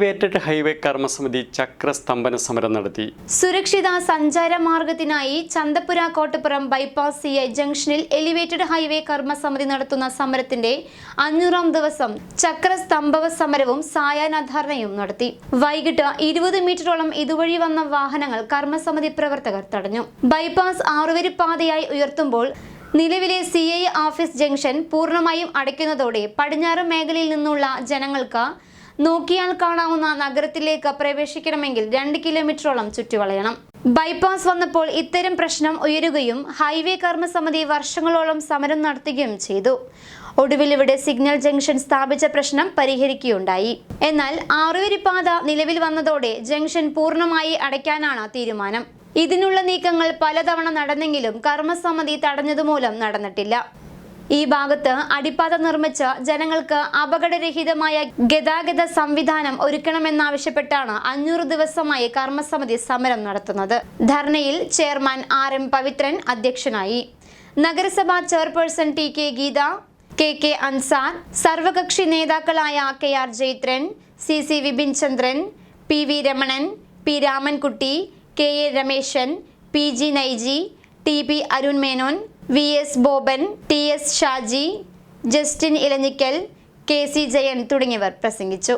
Elevated highway കർമ്മസമിതി ചക്രസ്തംഭന സമരം നടത്തി സുരക്ഷിത സഞ്ചാര മാർഗത്തിനായി ചന്തപ്പുര കോട്ടപ്പുറം ബൈപ്പാസ് സി ജംഗ്ഷനിൽ എലിവേറ്റഡ് ഹൈവേ കർമ്മസമിതി നടത്തുന്ന സമരത്തിന്റെ അഞ്ഞൂറാം ദിവസം ചക്രസ്തംഭവ സമരവും സായാഹ്നധാരണയും നടത്തി വൈകിട്ട് ഇരുപത് മീറ്ററോളം ഇതുവഴി വന്ന വാഹനങ്ങൾ കർമ്മസമിതി പ്രവർത്തകർ തടഞ്ഞു ബൈപ്പാസ് ആറുവരി പാതയായി ഉയർത്തുമ്പോൾ നിലവിലെ സി ഐ ഓഫീസ് ജംഗ്ഷൻ പൂർണമായും അടയ്ക്കുന്നതോടെ പടിഞ്ഞാറ് മേഖലയിൽ നിന്നുള്ള ജനങ്ങൾക്ക് നോക്കിയാൽ കാണാവുന്ന നഗരത്തിലേക്ക് പ്രവേശിക്കണമെങ്കിൽ രണ്ട് കിലോമീറ്ററോളം ചുറ്റിവളയണം. ബൈപ്പാസ് വന്നപ്പോൾ ഇത്തരം പ്രശ്നം ഉയരുകയും ഹൈവേ കർമ്മസമിതി വർഷങ്ങളോളം സമരം നടത്തുകയും ചെയ്തു. ഒടുവിൽ ഇവിടെ സിഗ്നൽ ജംഗ്ഷൻ സ്ഥാപിച്ച പ്രശ്നം പരിഹരിക്കുകയുണ്ടായി. എന്നാൽ ആറുവരിപ്പാത നിലവിൽ വന്നതോടെ ജംഗ്ഷൻ പൂർണമായി അടയ്ക്കാനാണ് തീരുമാനം. ഇതിനുള്ള നീക്കങ്ങൾ പലതവണ നടന്നെങ്കിലും കർമ്മസമിതി തടഞ്ഞതുമൂലം നടന്നിട്ടില്ല. ഈ ഭാഗത്ത് അടിപ്പാത നിർമ്മിച്ച് ജനങ്ങൾക്ക് അപകടരഹിതമായ ഗതാഗത സംവിധാനം ഒരുക്കണമെന്നാവശ്യപ്പെട്ടാണ് അഞ്ഞൂറ് ദിവസമായി കർമ്മസമിതി സമരം നടത്തുന്നത്. ധർണയിൽ ചെയർമാൻ ആർ എം പവിത്രൻ അധ്യക്ഷനായി. നഗരസഭാ chairperson T K Geetha K K Ansar സർവകക്ഷി നേതാക്കളായ K R Jaithran C C Vipin Chandran P V Ramanan P Ramankutty K A Rameshan P G Naiji T P Arun Menon V S Boban T S Shaji Justin Elanjikkal K C Jayan തുടങ്ങിയവർ പ്രസംഗിച്ചു.